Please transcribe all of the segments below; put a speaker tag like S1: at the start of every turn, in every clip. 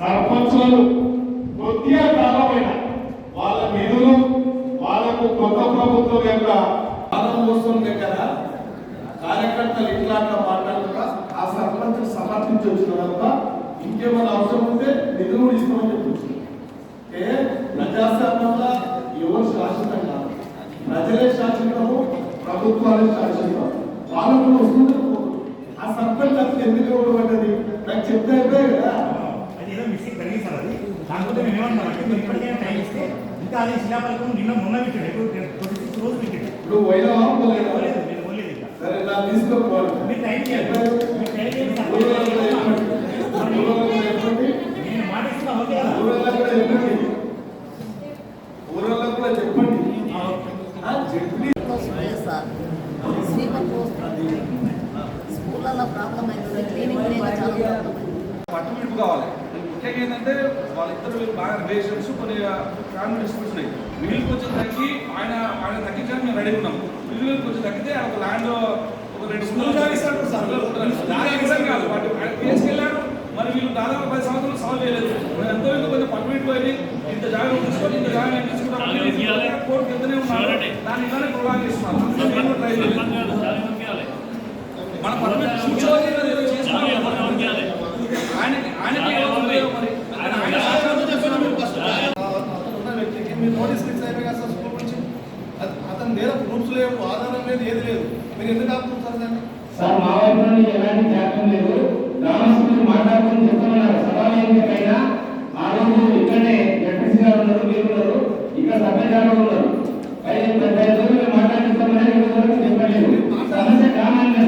S1: సర్పంచులు కొద్దిగా కాలమైన వాళ్ళ నిధులు వాళ్ళకు కొత్త ప్రభుత్వం యొక్క కాలం వస్తుంది కదా. కార్యకర్తలు ఇట్లా అట్లా మాట్లాడుతున్నా ఆ సర్పంచ్ సమర్థించి వచ్చిన తర్వాత ఇంకేమైనా అవసరం ఉంటే నిధులు కూడా ఇస్తామని చెప్పొచ్చు. ఏ? ప్రజాస్వామ్యంలో ఎవరు శాశ్వతం కాదు. ప్రజలే శాశ్వతము ప్రభుత్వాలే శాశ్వతం. వాళ్ళకు వస్తుంది ఆ సర్పంచ్ అసలు ఎందుకు ఇవ్వబడ్డది నాకు చెప్తే అయిపోయాయి కదా.
S2: అది ఏదో మిస్టేక్ జరిగింది సార్ అది. కాకపోతే మేము ఏమంటామంటే మీరు ఇప్పటికైనా టైం ఇస్తే ఇంకా అది శిలాపలకం నిన్న మొన్న పెట్టాడు. ఇప్పుడు ట్వంటీ సిక్స్ రోజు పెట్టాడు.
S1: ఇప్పుడు పోలేదా?
S2: నేను పోలేదు ఇంకా. మీరు టైం చేయాలి. మీరు టైం
S1: చెప్పండి.
S2: నేను మాట ఇస్తున్నా ఓకే కదా?
S3: రిలేషన్స్ కొన్ని ఫ్యామిలీ డిస్ప్యూట్స్ ఉన్నాయి మిగిలిన కొంచెం తగ్గి ఆయన ఆయన తగ్గించడానికి మేము రెడీ ఉన్నాం. మిగిలిన కొంచెం తగ్గితే ఒక ల్యాండ్ ఒక రెండు కాదు వాటి వెళ్ళాడు మరి వీళ్ళు దాదాపు పది సంవత్సరాలు సాల్వ్ చేయలేదు. మరి ఎంతో ఇంత కొంచెం పట్టుబిట్టు పోయి ఇంత జాగ్రత్త తీసుకొని ఇంత జాగ్రత్త తీసుకుంటాం కోర్టు కిందనే ఉన్నారు దాన్ని ఇలానే ప్రొలాంగ్ చేస్తున్నారు అందుకే నేను కూడా ట్రై చేయలేదు. మన చేసుకోవాలి ఆయనకి ఆయనకి ఎవరు లేరు మరి ఆయన ఆయన శాసనం చేస్తున్నారు
S4: ఉన్న మీ నోటీస్ ఫిక్స్ అయిపోయి సార్ స్కూల్ నుంచి అతని మీద ప్రూఫ్స్ లేవు ఆధారం లేదు ఏది లేదు. మీరు ఎందుకు ఆపుతుంటారు దాన్ని?
S5: సార్ మా వైపు నుండి ఎలాంటి త్యాగం లేదు. గ్రామస్తులు మాట్లాడుకుని చెప్తున్నారు. సభలో ఎందుకైనా ఆ రోజు ఇక్కడే జడ్పీసీ గారు ఉన్నారు మీరు ఉన్నారు ఇక్కడ సభ్యులు గారు ఉన్నారు అయితే పెద్ద ఎత్తున మేము మాట్లాడిస్తామని ఈ రోజు వరకు చెప్పలేదు సమస్య గ్రామానికి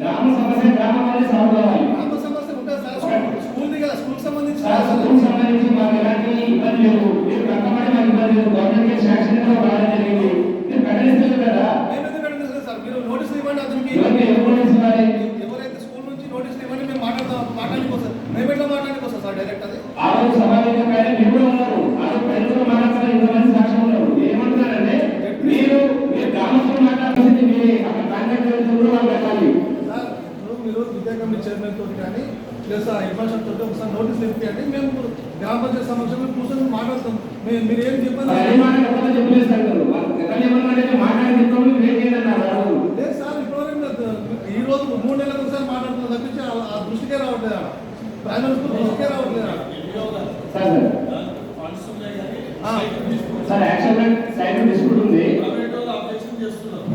S5: గ్రామ సమస్య గ్రామంలోనే సాల్వ్ కావాలి
S4: ఆత్మ సమస్య ఉంటుంది సార్ స్కూల్- స్కూల్ది కదా స్కూల్ సంబంధించి
S5: సార్ స్కూల్ సంబంధించి మాకు ఎలాంటి ఇబ్బంది లేదు మీరు కట్టమని మాకు ఇబ్బంది లేదు గవర్నమెంట్ శాంక్షన్ కూడా రావడం జరిగింది మీరు కట్టడిస్తారు కదా
S4: మేము ఎందుకు అడుగుతుంది సార్ మీరు నోటీస్ ఇవ్వండి అతనికి
S5: ఎవరికి ఎవరు ఇవ్వాలి
S4: ఎవరైతే స్కూల్ నుంచి నోటీస్ ఇవ్వండి మేము మాట్లాడతాం మాట్లాడుకోసం మేము ఎట్లా మాట్లాడుకోసం సార్ డైరెక్ట్ అది
S5: ఆ రోజు సమావేశం పైన మీరు కూడా ఉన్నారు ఆ రోజు ప్రజలు మాట్లాడుతున్న ఇంతమంది సాక్ష్యం ఉన్నారు ఏమంటున్నారంటే మీరు మీరు గ్రామస్తులు మాట్లాడాల్సింది మీరే అక్కడ కాంటాక్ట్ కూడా వాళ్ళు పెట్టాలి
S4: సార్ ఇప్పుడు మీరు విద్యా కమిటీ చైర్మన్ తోటి కానీ ప్లస్ ఆ ఇన్ఫర్మేషన్ తోటి ఒకసారి నోటీస్ ఇప్పియండి మేము గ్రామ పంచాయతీ సమక్షంలో కూర్చొని మాట్లాడతాం మేము మీరు ఏం చెప్పండి
S5: వాళ్ళు ఏ మాట చెప్పాలో చెప్పలేస్తారు కదా. వాళ్ళు ఎక్కడ ఏమన్నారంటే మాట్లాడి చెప్తాము మీరు ఏం చేయాలన్నారు ఆ రోజు
S4: లేదు సార్ ఇప్పటివరకు నాకు ఈ రోజు మూడు నెలలకు ఒకసారి మాట్లాడుతున్నా తప్పించి ఆ- ఆ దృష్టికే రావట్లేదు ఆడ. ప్రైమరీ స్కూల్ దృష్టికే రావట్లేదు ఆడ.
S5: సార్ సార్
S4: ఆ,
S5: సార్ యాక్చువల్గా సైడ్ డిస్ప్యూట్ ఉంది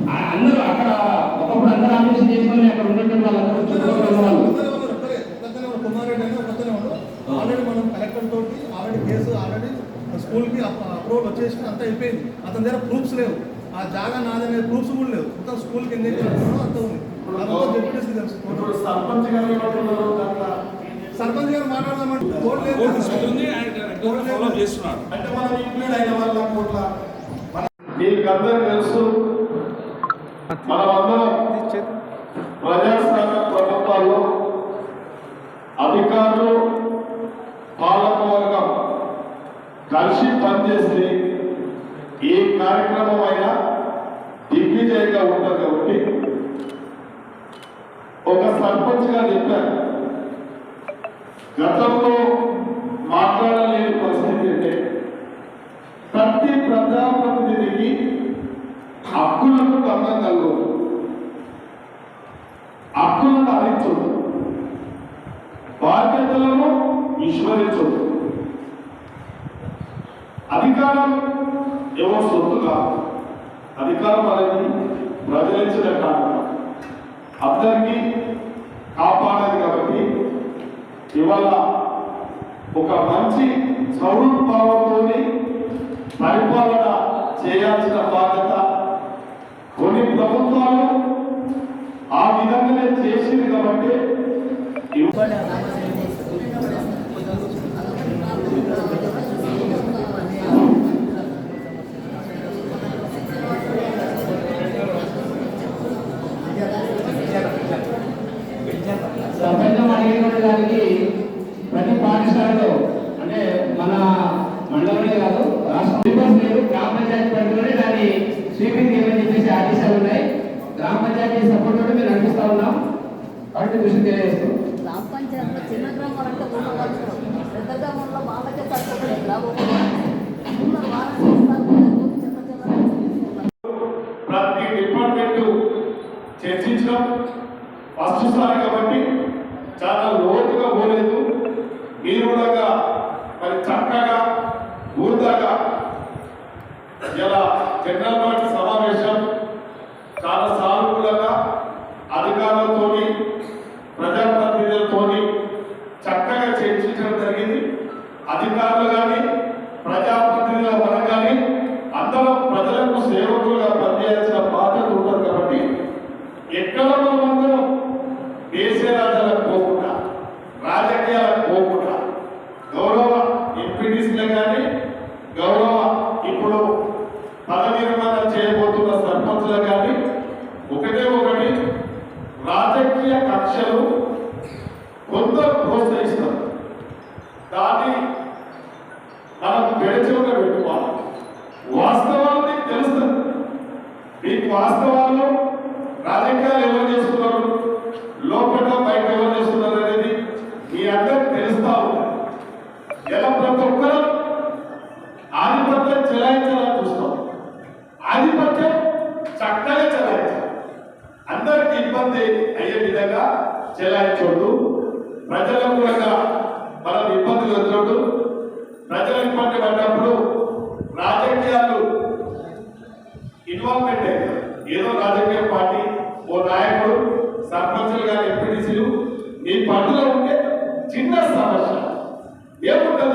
S5: ఆ అందరూ అక్కడ ఒకప్పుడు అందరూ ఆపరేషన్ చేసుకొని అక్కడ ఉన్నటువంటి వాళ్ళందరూ చుట్టుపక్కల ఉన్న వాళ్ళు
S4: కొత్తనే ఉన్నారు, ఒక్కరే. కొత్తనే ఉన్నారు, కుమారెడ్డి అని కొత్తనే ఉన్నారు. ఆల్రెడీ మనం కలెక్టర్ తోటి ఆల్రెడీ కేసు ఆల్రెడీ స్కూల్కి అప్రూవల్ వచ్చేసి అంతా అయిపోయింది అతని దగ్గర ప్రూఫ్స్ లేవు ఆ జాగా నాదనే ప్రూఫ్స్ కూడా లేవు. మొత్తం స్కూల్కి ఎన్ని ఎకరాలు అంత ఉంది. అదంతా డిప్యూటీసీ తెలుసు.
S1: ఇప్పుడు సర్పంచ్ గారు
S4: సర్పంచ్ మాట్లాడదామంటే కోర్టు
S1: మీకు తెలుసు. మనమందరం ప్రజాస్వామ్య ప్రభుత్వాల్లో అధికారులు పాలకవర్గం కలిసి పనిచేస్తే ఏ కార్యక్రమం అయినా దిగ్విజయంగా ఉంటారు కాబట్టి ఒక సర్పంచ్ గారు చెప్పారు. గతంలో మాట్లాడలేని పరిస్థితి అంటే ప్రతి ప్రజాప్రతినిధికి హక్కులకు భంగం కలగదు. హక్కులను హరించదు బాధ్యతలను విస్మరించదు. అధికారం ఏవో సొత్తు కాదు. అధికారం అనేది ప్రజలించిన కారణం అందరికీ కాపాడేది కాబట్టి ఇవాళ ఒక మంచి సౌరభావంతోని పరిపాలన చేయాల్సిన బాధ్యత కొన్ని ప్రభుత్వాలు ఆ విధంగానే చేసింది కాబట్టి ఇవ్వ-
S5: చేయడానికి ప్రతి పాఠశాలలో అంటే మన మండలమే కాదు రాష్ట్రం గ్రామ పంచాయతీ పరిధిలోనే దాన్ని స్వీపింగ్ ఏమని చెప్పేసి ఆదేశాలు ఉన్నాయి. గ్రామ పంచాయతీ సపోర్ట్ కూడా మేము నడిపిస్తా ఉన్నాం. కాబట్టి దృష్టి తెలియజేస్తాం.
S6: ప్రతి డిపార్ట్మెంట్
S1: చర్చించడం ఫస్ట్ సార్ కాబట్టి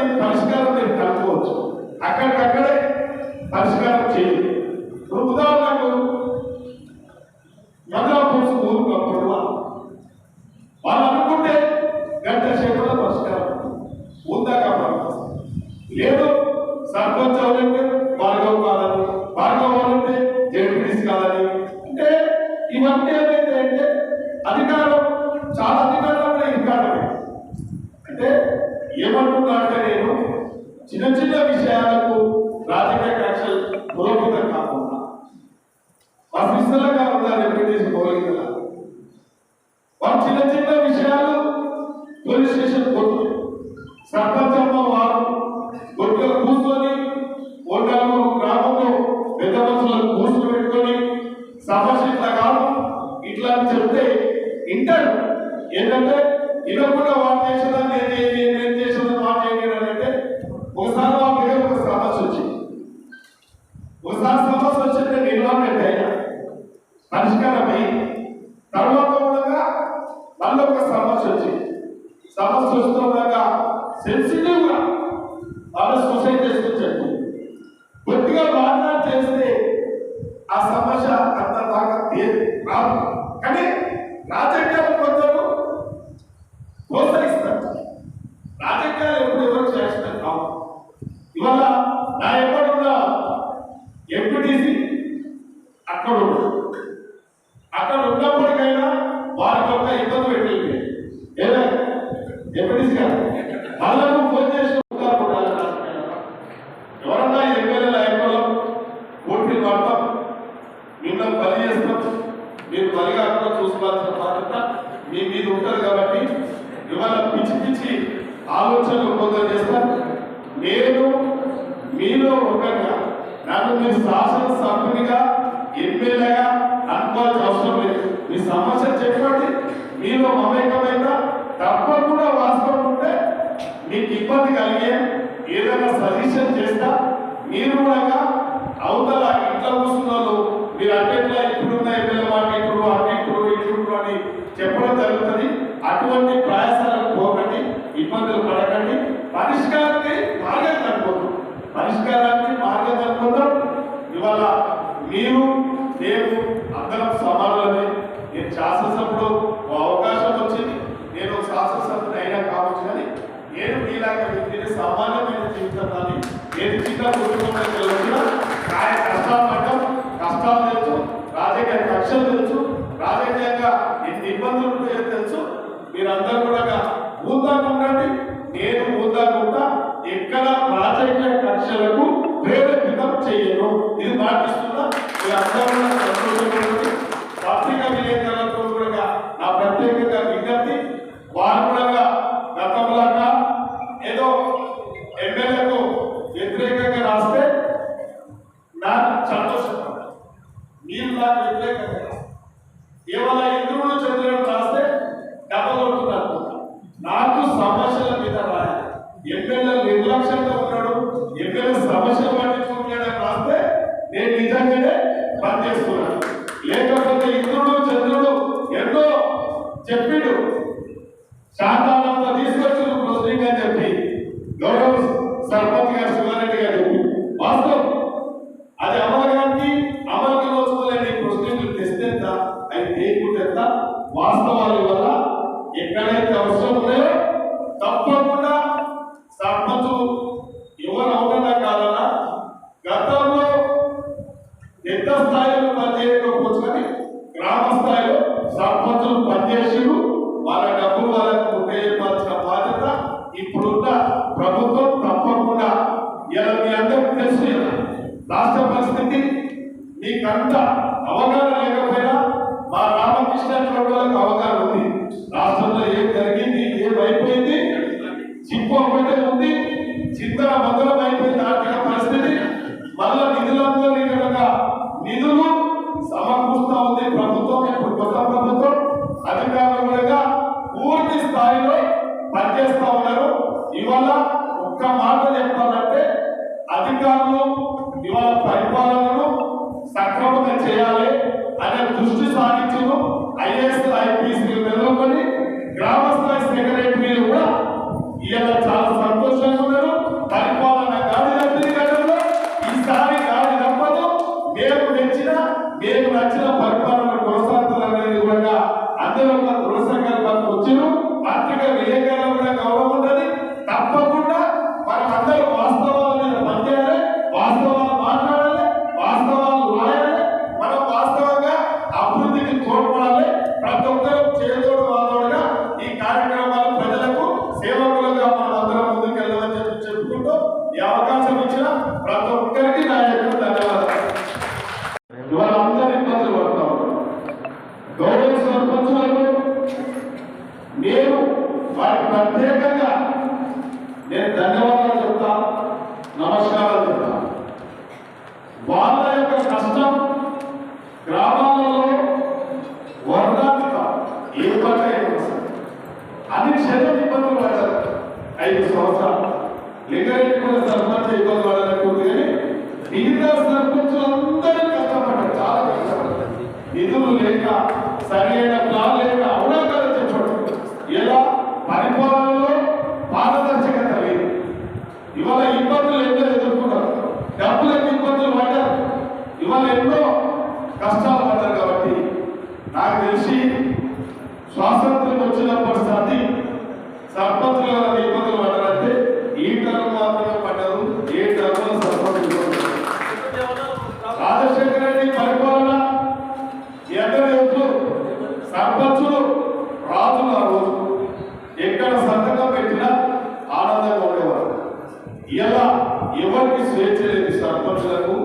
S1: దీని పరిష్కారం మీరు కనుక్కోవచ్చు. అక్కడికక్కడే పరిష్కారం చేయాలి ఉదాహరణకు చిన్న విషయాలకు రాజకీయ కక్షలు పురోగతం కాకుండా అఫీసర్లుగా ఉన్న వారు చిన్న చిన్న విషయాలు పోలీస్ స్టేషన్ కొట్టు సర్పంచమ్మ వారు గొడ్డలు కూర్చొని గొడ్డలు గ్రామంలో పెద్ద మనుషులను కూర్చుని పెట్టుకొని సమస్య కాదు ఇట్లా అని చెప్తే ఇంటర్. ఏంటంటే ఇవ్వకుండా పరిష్కారమై తర్వాత ఉండగా మళ్ళీ ఒక సమస్య వచ్చింది. సమస్య వస్తుండగా సెన్సిటివ్ డిస్కషన్ చేస్తా. మీరు కూడా చెప్పిండు. తీసుకొచ్చు ముస్లింగ్ అని చెప్పి. గౌరవ సర్పంచ్ ఇవాళ ఒక్క మాట చెప్పాలంటే అధికారులు ఇవాళ పరిపాలనను సక్రమంగా చేయాలి అనే దృష్టి సాధించను ఐఏఎస్ ఐపీఎస్ నెలకొని గ్రామ స్థాయి సెక్రటరీలు కూడా ఇవాళ చాలా సంతోషంగా ఉన్నారు పరిపాలన గాడి తప్పింది గతంలో ఈసారి గాడి తప్పదు మేము తెచ్చిన మేము నచ్చిన పరిపాలన కొనసాగుతారనేది కూడా అందరూ ఒక దృఢ సంకల్పానికి వచ్చారు ఆర్థిక విలేకరులు కూడా గౌరవం ఉన్నది తప్పకుండా మనం అందరూ వాస్తవాల మీద పనిచేయాలి వాస్తవాలు మాట్లాడాలి వాస్తవాలు రాయాలి మనం వాస్తవంగా అభివృద్ధికి తోడ్పడాలి ప్రతి ఒక్కరూ చేదోడు వాదోడుగా ఈ కార్యక్రమాలు ప్రజలకు సేవకులుగా మనం అందరం ముందుకు వెళ్ళాలని చెప్పి చెప్పుకుంటూ ఈ అవకాశం ఇచ్చిన ప్రతి ఒక్కరికి నా యొక్క ధన్యవాదాలు ఇవాళ అందరూ ఇబ్బందులు పడతాం గౌరవ సర్పంచులకు నేను వారికి ప్రత్యేకంగా నేను ధన్యవాదాలు చెప్తా నమస్కారాలు చెప్తా వాళ్ళ యొక్క కష్టం గ్రామాలలో వర్ణాధిక ఏ పంట అయినా సరే. అది క్షేత్రం ఇబ్బందులు పడ్డారు ఐదు సంవత్సరాలు లింగారెడ్డి కూడా సర్పంచ్ ఇబ్బంది పడాలనుకుంది కానీ మిగతా సర్పంచులందరూ కష్టపడ్డారు చాలా కష్టపడ్డారు నిధులు లేక సరైన ప్లాన్ లేక అవునా కదా చెప్పండి ఎలా పరిపాలనలో పారదర్శకత లేదు ఇవాళ ఇబ్బందులు ఎన్నో ఎదుర్కొన్నారు డబ్బులకు ఇబ్బందులు పడ్డారు ఇవాళ ఎన్నో కష్టాలు పడ్డారు కాబట్టి నాకు తెలిసి స్వాతంత్రం వచ్చినప్పటి సాటి సర్పంచుల ఇబ్బందులు పడాలంటే ఈ టర్మ్ మాత్రమే పడ్డారు ఏ టర్మ్ సర్పంచ్ రాజశేఖర రెడ్డి పరిపాలన ఎద్దరు సర్పంచులు రాజులు ఆ రోజు. ఎక్కడ సంతకం పెట్టినా ఆనందంగా ఉండేవారు. ఇలా ఎవరికి స్వేచ్ఛ లేదు సర్పంచులకు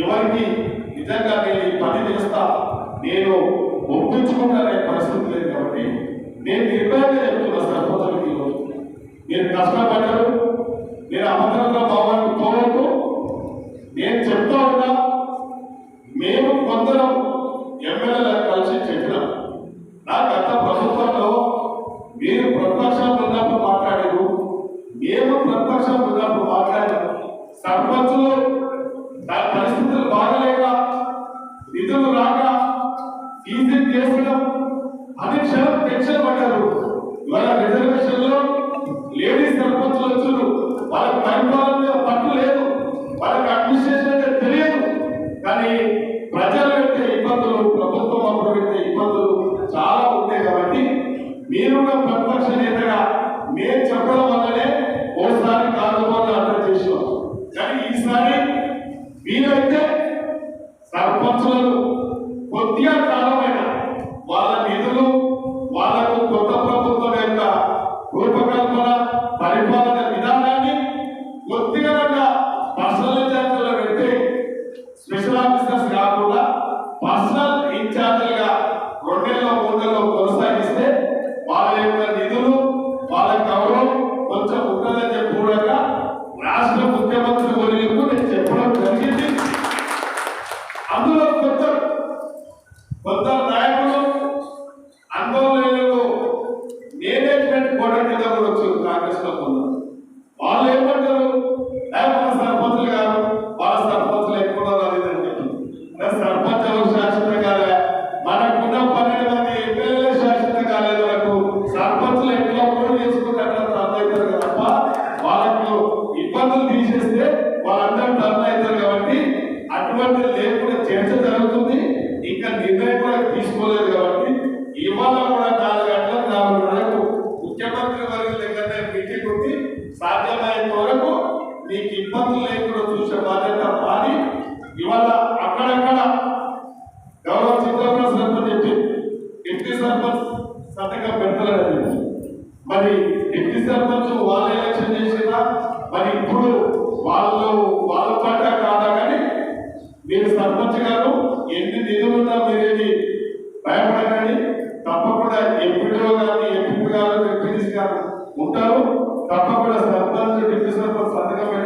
S1: ఎవరికి నిజంగా నేను ఈ పని చేస్తా నేను ఒప్పించుకుంటానే పరిస్థితి లేదు కాబట్టి నేను నిర్భయంగా చెప్తున్నా సర్పంచులకి ఈరోజు. మీరు కష్టపడ్డారు మీరు అమృతంగా భావాన్ని పోవద్దు. నేను చెప్తా ఉన్నా మేము కొందరం ఎమ్మెల్యేలకు కలిసి చెప్పినాం. నా గత ప్రభుత్వంలో మీరు ప్రతిపక్షంలో ఉన్నప్పుడు మాట్లాడారు మేము ప్రతిపక్షంలో ఉన్నప్పుడు మాట్లాడారు. సర్పంచులు దాని పరిస్థితులు బాగలేక నిధులు రాక ఫీజు చేసడం అది క్షణం టెన్షన్ పడ్డారు. ఇవాళ రిజర్వేషన్లో లేడీస్ సర్పంచులు వచ్చారు వాళ్ళకి పరిపాలన మీద పట్టు లేదు. వాళ్ళకి అడ్మినిస్ట్రేషన్ అంటే తెలియదు. కానీ ప్రజలు పెట్టే ఇబ్బందులు ప్రభుత్వం అప్పుడు పెట్టే ఇబ్బందులు చాలా ఉంటాయి కాబట్టి మీరు ప్రతిపక్ష నేతగా మేము చెప్పడం వల్లనే ఓసారి కాకపోతే అర్థం చేసాం కానీ ఈసారి మీరైతే సర్పంచులను కొద్దిగా కాలమైన వాళ్ళ నిధులు సర్పంచ్